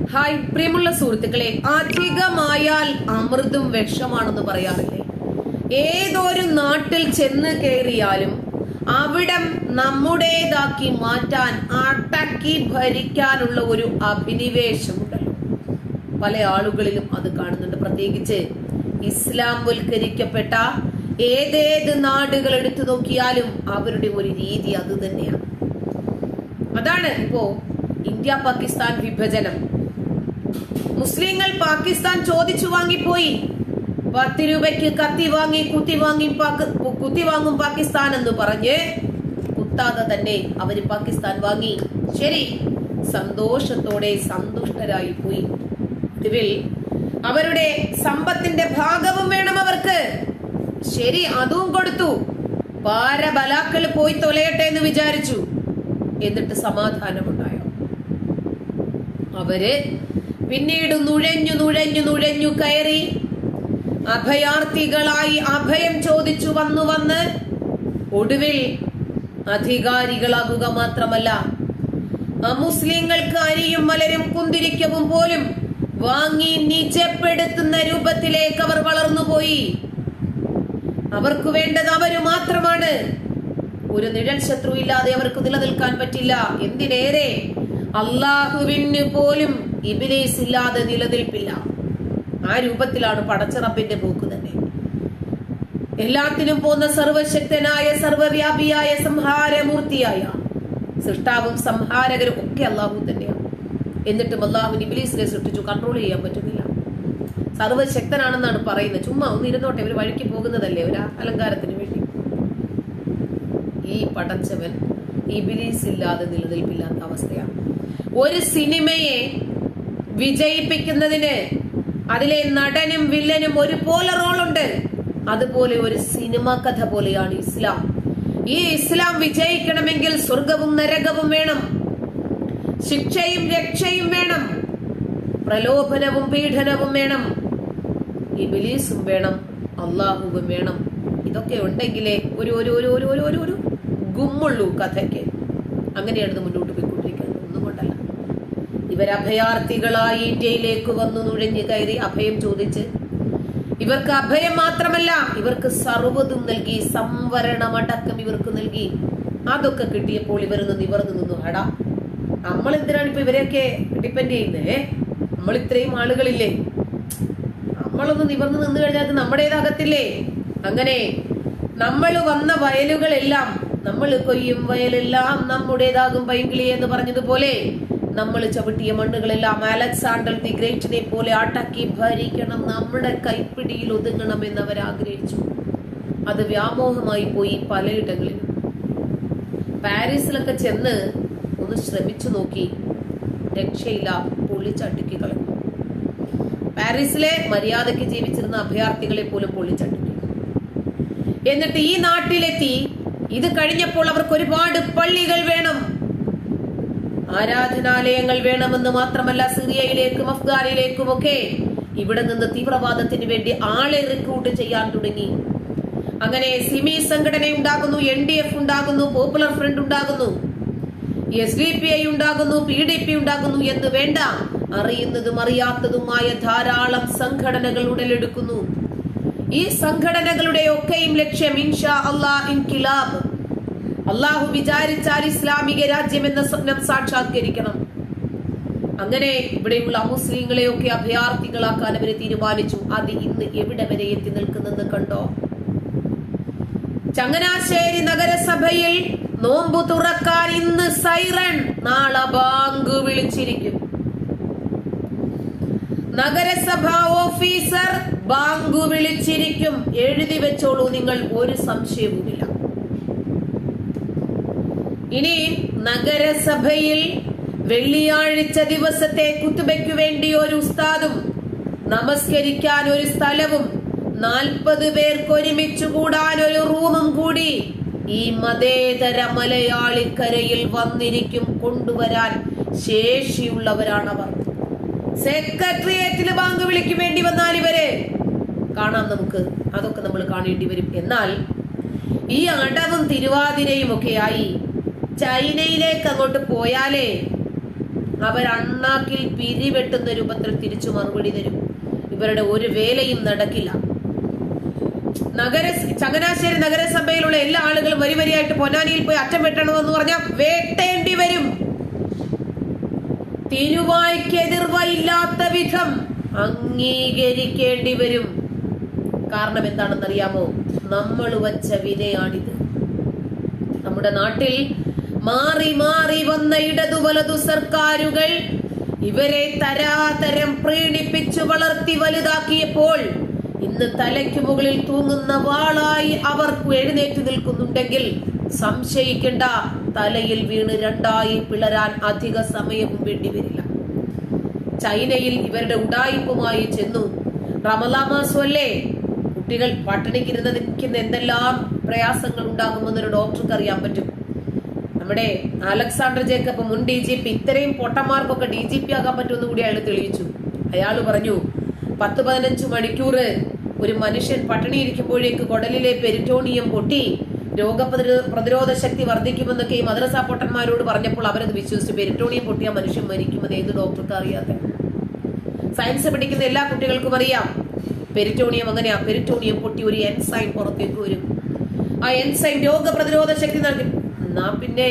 Hi പ്രിയമുള്ള സുഹൃത്തുക്കളെ അധികമായാൽ അമൃതും വിഷമാണെന്ന് പറയാറില്ലേ? ഏതൊരു നാട്ടിൽ ചെന്ന് കയറിയാലും അവിടം നമ്മുടേതാക്കി മാറ്റാൻ അടക്കി ഭരിക്കാനുള്ള ഒരു അഭിനിവേശമുണ്ട്. പല ആളുകളിലും അത് കാണുന്നുണ്ട്. പ്രത്യേകിച്ച് ഇസ്ലാം വൽക്കരിക്കപ്പെട്ട ഏതേത് നാടുകൾ എടുത്തു നോക്കിയാലും അവരുടെ ഒരു രീതി അത് തന്നെയാണ്. അതാണ് ഇപ്പോ ഇന്ത്യ പാകിസ്ഥാൻ വിഭജനം. മുസ്ലിങ്ങൾ പാകിസ്ഥാൻ ചോദിച്ചു വാങ്ങിപ്പോയി. പത്ത് രൂപയ്ക്ക് കത്തി വാങ്ങി കുത്തി വാങ്ങി കുത്തി വാങ്ങും പാകിസ്ഥാൻ എന്ന് പറഞ്ഞ് കുത്താതെ തന്നെ അവർ പാകിസ്ഥാൻ വാങ്ങി. ശരി സന്തോഷത്തോടെ സന്തുഷ്ടരായി പോയി. ഇതിൽ അവരുടെ സമ്പത്തിന്റെ ഭാഗവും വേണം അവർക്ക്. ശരി അതും കൊടുത്തു. പാരബലാക്കൾ പോയി തൊലയട്ടെ എന്ന് വിചാരിച്ചു. എന്നിട്ട് സമാധാനമുണ്ടായോ? അവർ പിന്നീട് നുഴഞ്ഞു നുഴഞ്ഞു നുഴഞ്ഞു കയറി. അഭയാർത്ഥികളായി അഭയം ചോദിച്ചു വന്നു വന്ന്. ഒടുവിൽ അധികാരികളാകുക മാത്രമല്ല അമുസ്ലിങ്ങൾക്ക് അരിയും മലരും കുന്തിരിക്കവും പോലും വാങ്ങി നിജപ്പെടുത്തുന്ന രൂപത്തിലേക്ക് അവർ വളർന്നുപോയി അവർക്ക് വേണ്ടത് അവർ മാത്രമാണ്. ഒരു നിഴൽ ശത്രു ഇല്ലാതെ അവർക്ക് നിലനിൽക്കാൻ പറ്റില്ല. എന്തിനേറെ? അള്ളാഹുവിന് പോലും ഇബിലേസ് ഇല്ലാതെ നിലനിൽപ്പില്ല. ആ രൂപത്തിലാണ് പടച്ചിറപ്പിന്റെ പോക്ക് തന്നെ. എല്ലാത്തിനും പോന്ന സർവശക്തനായ സർവവ്യാപിയായ സംഹാരമൂർത്തിയായ സൃഷ്ടാവും സംഹാരകരും ഒക്കെ അള്ളാഹു തന്നെയാണ്. എന്നിട്ടും അള്ളാഹുവിന് ഇബിലീസിനെ സൃഷ്ടിച്ചു കൺട്രോൾ ചെയ്യാൻ പറ്റുന്നില്ല. സർവശക്തനാണെന്നാണ് പറയുന്നത്. ചുമ്മാ ഒന്ന് ഇരുന്നോട്ടെ ഒരു വഴിക്ക് പോകുന്നതല്ലേ ഒരു അലങ്കാരത്തിന് വേണ്ടി. ഈ പടച്ചവൻ ഇബിലീസ് ഇല്ലാതെ നിലനിൽപ്പില്ലാത്ത അവസ്ഥയാണ്. ഒരു സിനിമയെ വിജയിപ്പിക്കുന്നതിന് അതിലെ നടനും വില്ലനും ഒരുപോലെ റോളുണ്ട്. അതുപോലെ ഒരു സിനിമ കഥ പോലെയാണ് ഇസ്ലാം. ഈ ഇസ്ലാം വിജയിക്കണമെങ്കിൽ സ്വർഗവും നരകവും വേണം. ശിക്ഷയും രക്ഷയും വേണം. പ്രലോഭനവും പീഡനവും വേണം. ഇബിലീസും വേണം. അള്ളാഹുവും വേണം. ഇതൊക്കെ ഉണ്ടെങ്കിലേ ഒരു ഒരു ഒരു ഒരു ഒരു ഒരു ഗുമ്മുള്ളൂ കഥയ്ക്ക്. അങ്ങനെയാണ് മുന്നോട്ട് ഇവർ അഭയാർത്ഥികളായി ഇന്ത്യയിലേക്ക് വന്നു നുഴഞ്ഞു കയറി അഭയം ചോദിച്ച്. ഇവർക്ക് അഭയം മാത്രമല്ല ഇവർക്ക് സർവതും നൽകി സംവരണമടക്കം ഇവർക്ക് നൽകി. അതൊക്കെ കിട്ടിയപ്പോൾ ഇവരൊന്ന് നിവർന്നു നിന്നു. ഹടാ നമ്മൾ എന്തിനാണ് ഇപ്പൊ ഇവരെയൊക്കെ ഡിപ്പെൻഡ് ചെയ്യുന്നത് നമ്മൾ ഇത്രയും ആളുകളില്ലേ? നമ്മളൊന്ന് നിവർന്നു നിന്ന് കഴിഞ്ഞാൽ നമ്മുടേതാകത്തില്ലേ? അങ്ങനെ നമ്മൾ വന്ന വയലുകളെല്ലാം നമ്മൾ കൊയ്യും വയലെല്ലാം നമ്മുടേതാകും പൈങ്കിളി എന്ന് പറഞ്ഞതുപോലെ നമ്മൾ ചവിട്ടിയ മണ്ണുകളെല്ലാം അലക്സാണ്ടർ ദി ഗ്രേറ്റിനെ പോലെ ആട്ടാക്കി ഭരിക്കണം. നമ്മുടെ കൈപ്പിടിയിൽ ഒതുങ്ങണം എന്ന് അവർ ആഗ്രഹിച്ചു. അത് വ്യാമോഹമായി പോയി പലയിടങ്ങളിലും. പാരീസിലൊക്കെ ചെന്ന് ഒന്ന് ശ്രമിച്ചു നോക്കി. രക്ഷയില്ല പൊള്ളിച്ചടുക്കി കളഞ്ഞു. പാരീസിലെ മര്യാദയ്ക്ക് ജീവിച്ചിരുന്ന അഭയാർത്ഥികളെ പോലും പൊള്ളിച്ചടുക്കി എന്നിട്ട് ഈ നാട്ടിലെത്തി. ഇത് കഴിഞ്ഞപ്പോൾ അവർക്ക് ഒരുപാട് പള്ളികൾ വേണം. ആരാധനാലയങ്ങൾ വേണമെന്ന് മാത്രമല്ല സിറിയയിലേക്കും അഫ്ഗാനിലേക്കും ഒക്കെ ഇവിടെ നിന്ന് തീവ്രവാദത്തിന് വേണ്ടി ആളെ റിക്രൂട്ട് ചെയ്യാൻ തുടങ്ങി. അങ്ങനെ സിമി സംഘടന ഉണ്ടാകുന്നു എൻ ഡി എഫ് ഉണ്ടാകുന്നു പോപ്പുലർ ഫ്രണ്ട് ഉണ്ടാകുന്നു. എസ് ഡി പി ഐ ഉണ്ടാകുന്നു പി ഡി പി ഉണ്ടാകുന്നു എന്ന് വേണ്ട അറിയുന്നതും അറിയാത്തതുമായ ധാരാളം സംഘടനകൾ ഉടലെടുക്കുന്നു. ഈ സംഘടനകളുടെ ഒക്കെയും ലക്ഷ്യം ഇൻഷാ അള്ളാ ഇൻകിലാബ് അള്ളാഹു വിചാരിച്ചാൽ ഇസ്ലാമിക രാജ്യം എന്ന സ്വപ്നം സാക്ഷാത്കരിക്കണം. അങ്ങനെ ഇവിടെയുള്ള അമുസ്ലിങ്ങളെയൊക്കെ അഭയാർത്ഥികളാക്കാൻ അവരെ തീരുമാനിച്ചു. അത് ഇന്ന് എവിടെ വരെ എത്തി നിൽക്കുന്നെന്ന് കണ്ടോ? ചങ്ങനാശ്ശേരി നഗരസഭയിൽ നോമ്പു തുറക്കാൻ ഇന്ന് സൈറൺ നാളെ ബാങ്ക് വിളിച്ചിരിക്കും. നഗരസഭ ഓഫീസർ ബാങ്ക് വിളിച്ചിരിക്കും. എഴുതി വെച്ചോളൂ നിങ്ങൾ ഒരു സംശയവുമില്ല. ഇനി നഗരസഭയിൽ വെള്ളിയാഴ്ച ദിവസത്തെ കുത്തുബയ്ക്കു വേണ്ടി ഒരു ഉസ്താദും നമസ്കരിക്കാൻ ഒരു സ്ഥലവും നാൽപ്പത് പേർക്ക് ഒരുമിച്ച് കൂടാൻ ഒരു റൂമും കൂടി ഈ മതേതര മലയാളിക്കരയിൽ വന്നിരിക്കും കൊണ്ടുവരാൻ ശേഷിയുള്ളവരാണവർ. സെക്രട്ടേറിയറ്റിൽ ബാങ്ക് വിളിക്ക് വേണ്ടി വന്നാൽ ഇവരെ. കാണാം നമുക്ക്. അതൊക്കെ നമ്മൾ കാണേണ്ടി വരും. എന്നാൽ ഈ അടവും തിരുവാതിരയും ഒക്കെ ആയി ചൈനയിലേക്ക് അങ്ങോട്ട് പോയാലേ അവർ അണ്ണാക്കിൽ പിരിവെട്ടുന്ന രൂപത്തിൽ തിരിച്ചു മറുപടി തരും. ഇവരുടെ ഒരു വേലയും നടക്കില്ല. നഗര ചങ്ങനാശ്ശേരി നഗരസഭയിലുള്ള എല്ലാ ആളുകളും വരി വരിയായിട്ട് പൊന്നാനിയിൽ പോയി അറ്റം വെട്ടണമെന്ന് പറഞ്ഞാൽ വേട്ടേണ്ടി വരും. തിരുവായ്ക്കെതിർവയില്ലാത്ത വിധം അംഗീകരിക്കേണ്ടി വരും. കാരണം എന്താണെന്നറിയാമോ? നമ്മൾ വച്ച വിനയാണിത് നമ്മുടെ നാട്ടിൽ മാറി മാറി വന്ന ഇടതു വലതു സർക്കാരുകൾ ഇവരെ തരാതരം പ്രീണിപ്പിച്ചു വളർത്തി വലുതാക്കിയപ്പോൾ ഇന്ന് തലയ്ക്ക് മുകളിൽ തൂങ്ങുന്ന വാളായി അവർ എഴുന്നേറ്റ് നിൽക്കുന്നുണ്ടെങ്കിൽ സംശയിക്കേണ്ട തലയിൽ വീണ് രണ്ടായി പിളരാൻ അധിക സമയവും വേണ്ടിവരില്ല ചൈനയിൽ ഇവരുടെ ഉടായിപ്പുമായി ചെന്നു. റമലാമാസല്ലേ കുട്ടികൾ പട്ടിണിക്കിരുന്നതിന് എന്തെല്ലാം പ്രയാസങ്ങൾ ഉണ്ടാകുമെന്നൊരു ഡോക്ടർക്ക് അറിയാൻ പറ്റും. നമ്മുടെ അലക്സാണ്ടർ ജേക്കബ് മുൻ ഡി ജി പി ഇത്രയും പൊട്ടന്മാർക്കൊക്കെ ഡി ജി പി ആകാൻ പറ്റുമെന്ന് കൂടി അയാൾ തെളിയിച്ചു. അയാൾ പറഞ്ഞു പത്ത് പതിനഞ്ച് മണിക്കൂർ ഒരു മനുഷ്യൻ പട്ടിണിയിരിക്കുമ്പോഴേക്ക് കുടലിലെ പെരിറ്റോണിയം പൊട്ടി രോഗപ്രതിരോ പ്രതിരോധ ശക്തി വർദ്ധിക്കുമെന്നൊക്കെ ഈ മദ്രസ പൊട്ടന്മാരോട് പറഞ്ഞപ്പോൾ അവരത് വിശ്വസിച്ചു. പെരിറ്റോണിയം പൊട്ടിയ മനുഷ്യൻ മരിക്കുമെന്ന് ഏത് ഡോക്ടർക്ക് അറിയാതെ സയൻസ് പഠിക്കുന്ന എല്ലാ കുട്ടികൾക്കും അറിയാം. പെരിറ്റോണിയം അങ്ങനെയാ. പെരിറ്റോണിയം പൊട്ടി ഒരു എൻസൈൻ പുറത്തേക്ക് വരും. ആ എൻസൈൻ രോഗപ്രതിരോധ ശക്തി നൽകി എന്നാ പിന്നെ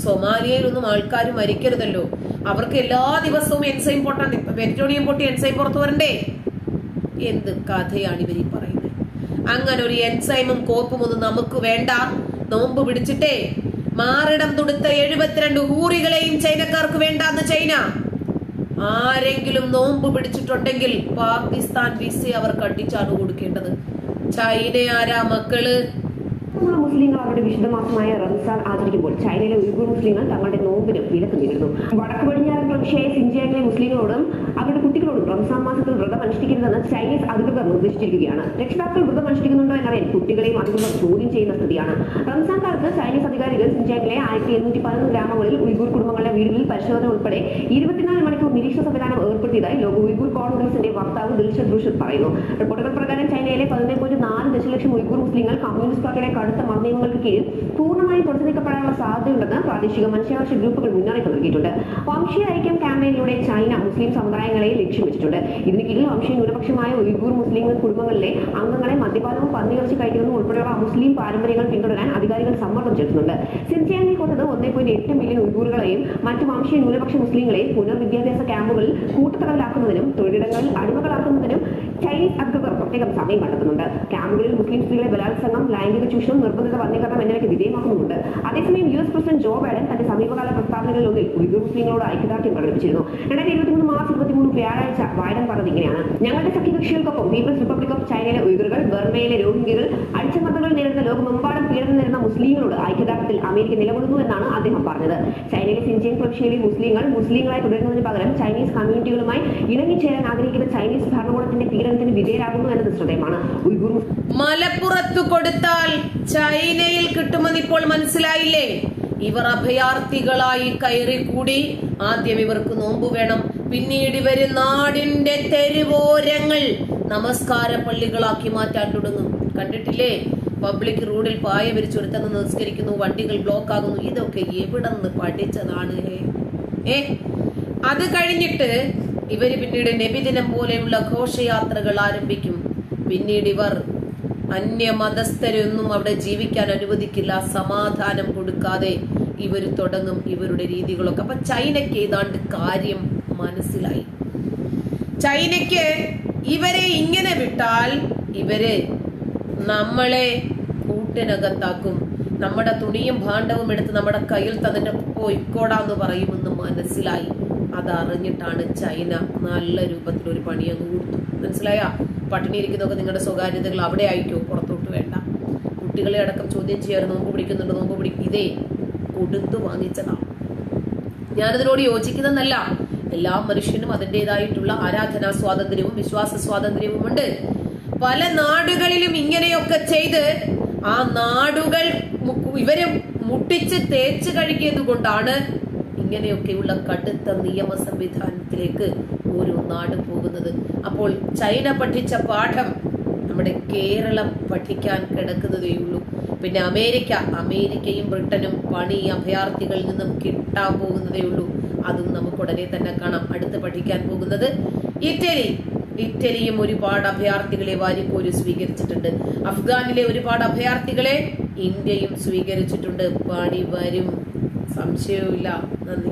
സൊമാലിയയിലൊന്നും ആൾക്കാർ മരിക്കരുതല്ലോ. അവർക്ക് എല്ലാ ദിവസവും എൻസൈം പൊട്ടാൻ പെരിറ്റോണിയം പൊട്ടി എൻസൈം പുറത്തു വരണ്ടേ? എന്ത് കഥയാണ് ഇവർ പറയുന്നത്. അങ്ങനെ ഒരു എൻസൈമും കോപ്പും ഒന്നും നമുക്ക് വേണ്ട. നോമ്പ് പിടിച്ചിട്ടേ. മാറിടം തുടുത്ത എഴുപത്തിരണ്ട് ഊറികളെയും ചൈനക്കാർക്ക് വേണ്ടാന്ന് ചൈന. ആരെങ്കിലും നോമ്പ് പിടിച്ചിട്ടുണ്ടെങ്കിൽ പാകിസ്ഥാൻ വിസ അവർക്ക് അടിച്ചാണ് കൊടുക്കേണ്ടത്. ചൈന ആരാ മക്കൾ? ഉള്ള മുസ്ലിങ്ങൾ അവരുടെ വിശുദ്ധമാസമായ റംസാൻ ആചരിക്കുമ്പോൾ ചൈനയിലെ ഉയ്ഗൂർ മുസ്ലിങ്ങൾ തങ്ങളുടെ നോമ്പിന് വിലക്ക് നേരിടുന്നു. വടക്ക് പടിഞ്ഞാറൻ പ്രവിശ്യയായ സിൻജിയാങ്ങിലെ മുസ്ലിങ്ങളോടും അവരുടെ കുട്ടികളോടും റംസാൻ മാസത്തിൽ വ്രതം അനുഷ്ഠിക്കരുതെന്ന് ചൈനീസ് അധികൃതർ നിർദ്ദേശിച്ചിരിക്കുകയാണ്. രക്ഷിതാക്കൾ വ്രതം അനുഷ്ഠിക്കുന്നുണ്ടോ എന്നറിയാൻ കുട്ടികളെയും അധികൃതർ ചോദ്യം ചെയ്യുന്ന സ്ഥിതിയാണ്. റംസാൻ കാലത്ത് ചൈനീസ് അധികാരികൾ സിൻജിയാങ്ങിലെ ആയിരത്തി എണ്ണൂറ്റി പതിനൊന്ന് ഗ്രാമങ്ങളിൽ ഉയ്ഗൂർ കുടുംബങ്ങളുടെ വീടുകളിൽ പരിശോധന ഉൾപ്പെടെ ഇരുപത്തിനാല് മണിക്കൂർ നിരീക്ഷണ സംവിധാനം ഏർപ്പെടുത്തിയതായി ലോക ഉയ്ഗൂർ കോൺഗ്രസിന്റെ വക്താവ് ദിൽഷദ് റുഷദ് പറയുന്നു. റിപ്പോർട്ടുകൾ പ്രകാരം ചൈനയിലെ പതിനൊന്ന് പോയിന്റ് നാല് ദശലക്ഷം ഉയ്ഗൂർ മുസ്ലിങ്ങൾ കമ്മ്യൂണിസ്റ്റ് പാർട്ടിയുടെ കടുത്ത മർദ്ദനങ്ങൾക്ക് കീഴിൽ പൂർണമായും തുടച്ചു നീക്കപ്പെടാനുള്ള സാധ്യതയുണ്ടെന്ന് പ്രാദേശിക മനുഷ്യാവകാശ ഗ്രൂപ്പുകൾ മുന്നറിയിപ്പ് നൽകിയിട്ടുണ്ട്. വംശീയ ഐക്യം ക്യാമ്പയിനിലൂടെ ചൈന മുസ്ലിം സമുദായങ്ങളെ ലക്ഷ്യം വെച്ചിട്ടുണ്ട്. ഇതിന് കീഴിൽ വംശീയ ന്യൂനപക്ഷമായ ഉയ്ഗൂർ മുസ്ലിം കുടുംബങ്ങളിലെ അംഗങ്ങളെ മദ്യപാനവും പന്നിയിറച്ചി കഴിക്കുന്നതും ഉൾപ്പെടെയുള്ള മുസ്ലിം പാരമ്പര്യങ്ങൾ പിന്തുടരാൻ അധികാരികൾ സമ്മർദ്ദം ചെലുത്തുന്നുണ്ട്. സിൻജിയാങ്ങിൽ കൊണ്ടത് ഒന്നേ പോയിന്റ് എട്ട് മില്യൺ ഉയ്ഗൂറുകളെയും മറ്റ് വംശീയ ന്യൂനപക്ഷ മുസ്ലിങ്ങളെ പുനർവിദ്യാഭ്യാസ ക്യാമ്പുകളിൽ കൂട്ടത്തടവിലാക്കുന്നതിനും തൊഴിലിടങ്ങളിൽ അടിമകളാക്കുന്നതിനും ചൈനീസ് പ്രത്യേകം കണ്ടെത്തുന്നുണ്ട്. ക്യാമ്പുകളിൽ മുസ്ലിം സ്ത്രീകളെ ബലാത്സംഗം ലൈംഗിക ചൂഷണം നിർബന്ധിത വന്യകരണം എന്നിവയ്ക്ക് വിധേയമാക്കുന്നുണ്ട് അതേസമയം U S president Joe Biden തന്റെ സമീപകാല പ്രസ്താവനകളിൽ ഒന്നിൽ ഉയർ മുസ്ലിങ്ങളോട് ഐക്യദാർഢ്യം പ്രകടിപ്പിച്ചിരുന്നു. രണ്ടായിരത്തി ഇരുപത്തിമൂന്ന് മാർച്ച് ഇരുപത്തിമൂന്ന് വ്യാഴാഴ്ച ബൈഡൻ പറഞ്ഞത് ഇങ്ങനെയാണ്. ഞങ്ങളുടെ സഖ്യകക്ഷികൾക്കൊപ്പം പീപ്പിൾസ് റിപ്പബ്ലിക് ഓഫ് ചൈനയിലെ ഉയ്ഗറുകൾ ബർമയിലെ രോഹിംഗ്യകൾ അടിച്ചമർദ്ദങ്ങൾ നേരിടുന്ന ലോകമെമ്പാടും പീഡനം നേരിടുന്ന മുസ്ലിങ്ങളോട് ഐക്യദാർഢ്യത്തിൽ അമേരിക്ക നിലകൊള്ളുന്നു എന്നാണ് അദ്ദേഹം പറഞ്ഞത്. ചൈനയിലെ സിൻജിയൻ പ്രവിശ്യയിലെ മുസ്ലിങ്ങൾ മുസ്ലിങ്ങളായി തുടരുന്നതിന് പകരം ചൈനീസ് കമ്മ്യൂണിറ്റികളുമായി ഇണങ്ങിച്ചേരാൻ ആഗ്രഹിക്കുന്ന ചൈനീസ് ഭരണകൂടത്തിന്റെ വിധേയരാകുന്നു എന്നത് ശ്രദ്ധേയമാണ്. ഉയ്ഗൂർ മലപ്പുറത്തു കൊടുത്താൽ ചൈനയിൽ കിട്ടുമെന്ന് ഇപ്പോൾ മനസ്സിലായില്ലേ? ഇവർ അഭയാർത്ഥികളായി കയറിക്കൂടി. ആദ്യം ഇവർക്ക് നോമ്പ് വേണം. പിന്നീട് ഇവർ നാടിന്റെ തെരുവോരങ്ങൾ നമസ്കാര പള്ളികളാക്കി മാറ്റാൻ തുടങ്ങും. കണ്ടിട്ടില്ലേ? പബ്ലിക് റോഡിൽ പായ വിരിച്ചൊരുത്തന്ന് നിസ്കരിക്കുന്നു വണ്ടികൾ ബ്ലോക്ക് ആകുന്നു ഇതൊക്കെ എവിടെ നിന്ന് പഠിച്ചതാണ് ഏ? അത് കഴിഞ്ഞിട്ട് ഇവർ പിന്നീട് നബിദിനം പോലെയുള്ള ഘോഷയാത്രകൾ ആരംഭിക്കും. പിന്നീട് ഇവർ അന്യമതസ്ഥരൊന്നും അവിടെ ജീവിക്കാൻ അനുവദിക്കില്ല സമാധാനം കൊടുക്കാതെ ഇവർ തുടങ്ങും ഇവരുടെ രീതികളൊക്കെ. അപ്പൊ ചൈനയ്ക്ക് ഏതാണ്ട് കാര്യം മനസ്സിലായി. ചൈനയ്ക്ക് ഇവരെ ഇങ്ങനെ വിട്ടാൽ ഇവർ നമ്മളെ കൂട്ടിനകത്താക്കും. നമ്മുടെ തുണിയും ഭാണ്ഡവും എടുത്ത് നമ്മുടെ കയ്യിൽ തന്നിട്ട് പോയിക്കോടാന്ന് പറയുമെന്ന് മനസ്സിലായി. അതറിഞ്ഞിട്ടാണ് ചൈന നല്ല രൂപത്തിൽ ഒരു പണി അങ്ങ് കൊടുത്തു. മനസ്സിലായ? പട്ടിണി ഇരിക്കുന്നതൊക്കെ നിങ്ങളുടെ സ്വകാര്യതകൾ അവിടെ ആയിക്കോ പുറത്തോട്ട് വേണ്ട. കുട്ടികളെ അടക്കം ചോദ്യം ചെയ്യാറ് നോമ്പ് പിടിക്കുന്നുണ്ട് നോമ്പ് പിടിക്കും ഇതേ കൊടുത്തു വാങ്ങിച്ചതാണ് ഞാനതിനോട് യോജിക്കുന്നതല്ല. എല്ലാ മനുഷ്യനും അതിന്റെതായിട്ടുള്ള ആരാധനാ സ്വാതന്ത്ര്യവും വിശ്വാസ സ്വാതന്ത്ര്യവും ഉണ്ട് പല നാടുകളിലും ഇങ്ങനെയൊക്കെ ചെയ്ത് ആ നാടുകൾ ഇവരെ മുട്ടിച്ച് തേച്ച് കഴുകിയത് കൊണ്ടാണ് ഇങ്ങനെയൊക്കെയുള്ള കടുത്ത നിയമ സംവിധാനത്തിലേക്ക് ഓരോ നാട് പോകുന്നത്. അപ്പോൾ ചൈന പഠിച്ച പാഠം നമ്മുടെ കേരളം പഠിക്കാൻ കിടക്കുന്നതേയുള്ളൂ പിന്നെ അമേരിക്ക അമേരിക്കയും ബ്രിട്ടനും പണി അഭയാർത്ഥികളിൽ നിന്നും കിട്ടാൻ പോകുന്നതേ ഉള്ളൂ. അതും നമുക്ക് ഉടനെ തന്നെ കാണാം. അടുത്ത് പഠിക്കാൻ പോകുന്നത് ഇറ്റലി. ഇറ്റലിയും ഒരുപാട് അഭയാർത്ഥികളെ വാരിപ്പോര് സ്വീകരിച്ചിട്ടുണ്ട്. അഫ്ഗാനിലെ ഒരുപാട് അഭയാർത്ഥികളെ ഇന്ത്യയും സ്വീകരിച്ചിട്ടുണ്ട്. പണി വരും. സംശയവുമില്ല. നന്ദി.